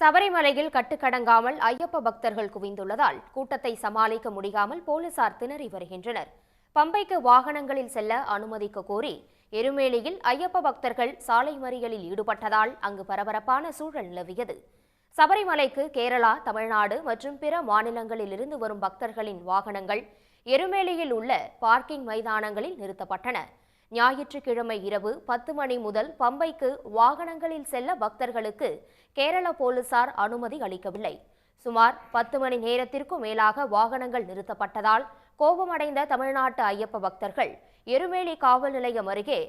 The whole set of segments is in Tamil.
சபரிமலையில் கட்டுக்கடங்காமல் ஐயப்ப பக்தர்கள் குவிந்துள்ளதால் கூட்டத்தை சமாளிக்க முடியாமல் போலீசார் திணறி வருகின்றனர். பம்பைக்கு வாகனங்களில் செல்ல அனுமதிக்க கோரி எருமேலியில் ஐயப்ப பக்தர்கள் சாலை மறியலில் ஈடுபட்டதால் அங்கு பரபரப்பான சூழல் நிலவியது. சபரிமலைக்கு கேரளா தமிழ்நாடு மற்றும் பிற மாநிலங்களில் இருந்து வரும் பக்தர்களின் வாகனங்கள் எருமேலியில் உள்ள பார்க்கிங் மைதானங்களில் நிறுத்தப்பட்டன. ஞாயிற்றுக்கிழமை இரவு பத்து மணி முதல் பம்பைக்கு வாகனங்களில் செல்ல பக்தர்களுக்கு கேரள போலீசார் அனுமதி அளிக்கவில்லை. சுமார் பத்து மணி நேரத்திற்கும் மேலாக வாகனங்கள் நிறுத்தப்பட்டதால் கோபமடைந்த தமிழ்நாட்டு ஐயப்ப பக்தர்கள் எருமேலி காவல் நிலையம் அருகே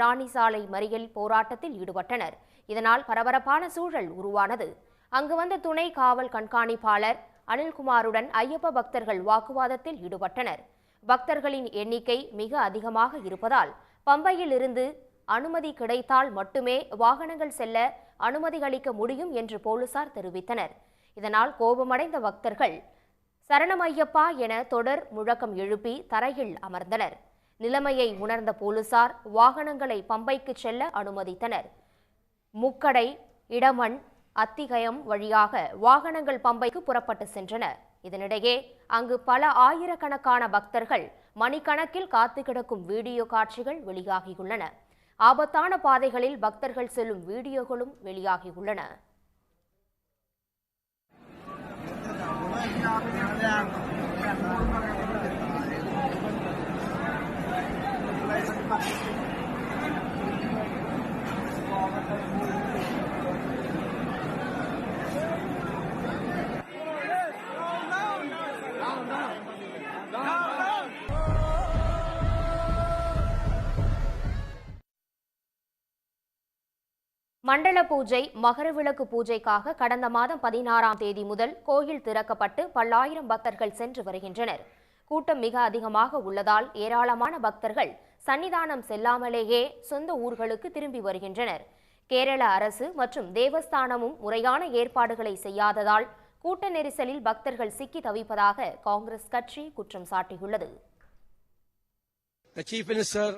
ராணி சாலை மறியல் போராட்டத்தில் ஈடுபட்டனர். இதனால் பரபரப்பான சூழல் உருவானது. அங்கு வந்த துணை காவல் கண்காணிப்பாளர் அனில்குமாருடன் ஐயப்ப பக்தர்கள் வாக்குவாதத்தில் ஈடுபட்டனர். பக்தர்களின் எண்ணிக்கை மிக அதிகமாக இருப்பதால் பம்பையில் இருந்து அனுமதி கிடைத்தால் மட்டுமே வாகனங்கள் செல்ல அனுமதி அளிக்க முடியும் என்று போலீசார் தெரிவித்தனர். இதனால் கோபமடைந்த பக்தர்கள் சரணமையப்பா என தொடர் முழக்கம் எழுப்பி தரையில் அமர்ந்தனர். நிலைமையை உணர்ந்த போலீசார் வாகனங்களை பம்பைக்கு செல்ல அனுமதித்தனர். முக்கடை இடமண் அத்திகயம் வழியாக வாகனங்கள் பம்பைக்கு புறப்பட்டு சென்றன இதனிடையே அங்கு பல ஆயிரக்கணக்கான பக்தர்கள் மணிக்கணக்கில் காத்து கிடக்கும் வீடியோ காட்சிகள் வெளியாகியுள்ளன. ஆபத்தான பாதைகளில் பக்தர்கள் செல்லும் வீடியோகளும் வெளியாகியுள்ளன. மண்டல பூஜை மகரவிளக்கு பூஜைக்காக கடந்த மாதம் பதினாறாம் தேதி முதல் கோயில் திறக்கப்பட்டு பல்லாயிரம் பக்தர்கள் சென்று வருகின்றனர். கூட்டம் மிக அதிகமாக உள்ளதால் ஏராளமான பக்தர்கள் சன்னிதானம் செல்லாமலேயே சொந்த ஊர்களுக்கு திரும்பி வருகின்றனர். கேரள அரசு மற்றும் தேவஸ்தானமும் முறையான ஏற்பாடுகளை செய்யாததால் கூட்ட நெரிசலில் பக்தர்கள் சிக்கி தவிப்பதாக காங்கிரஸ் கட்சி குற்றம் சாட்டியுள்ளது. The Chief Minister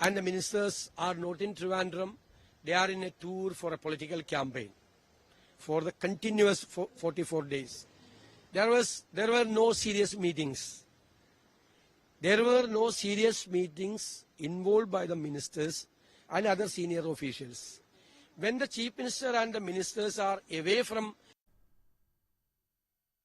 and the ministers are not in Trivandrum. They are in a tour for a political campaign for the continuous 44 days. There, was, there were no serious meetings. There were no serious meetings involved by the ministers and other senior officials. When the Chief Minister and the ministers are away from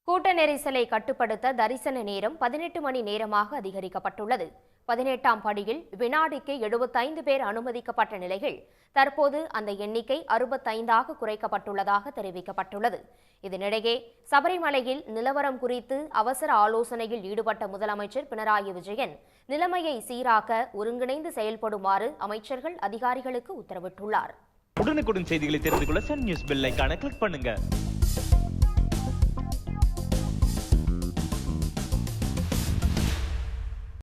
கூட்ட நெரிசலை கட்டுப்படுத்த தரிசன நேரம் பதினெட்டு மணி நேரமாக அதிகரிக்கப்பட்டுள்ளது. பதினெட்டாம் படியில் வினாடிக்கு எழுபத்தைந்து பேர் அனுமதிக்கப்பட்ட நிலையில் தற்போது அந்த எண்ணிக்கை அறுபத்தைந்தாக குறைக்கப்பட்டுள்ளதாக தெரிவிக்கப்பட்டுள்ளது. இதனிடையே சபரிமலையில் நிலவரம் குறித்து அவசர ஆலோசனையில் ஈடுபட்ட முதலமைச்சர் பினராயி விஜயன் நிலைமையை சீராக்க ஒருங்கிணைந்து செயல்படுமாறு அமைச்சர்கள் அதிகாரிகளுக்கு உத்தரவிட்டுள்ளார். உடனுக்குடன் செய்திகளை தெரிந்து கொள்ள சன் நியூஸ் பெல் கிளிக் பண்ணுங்க.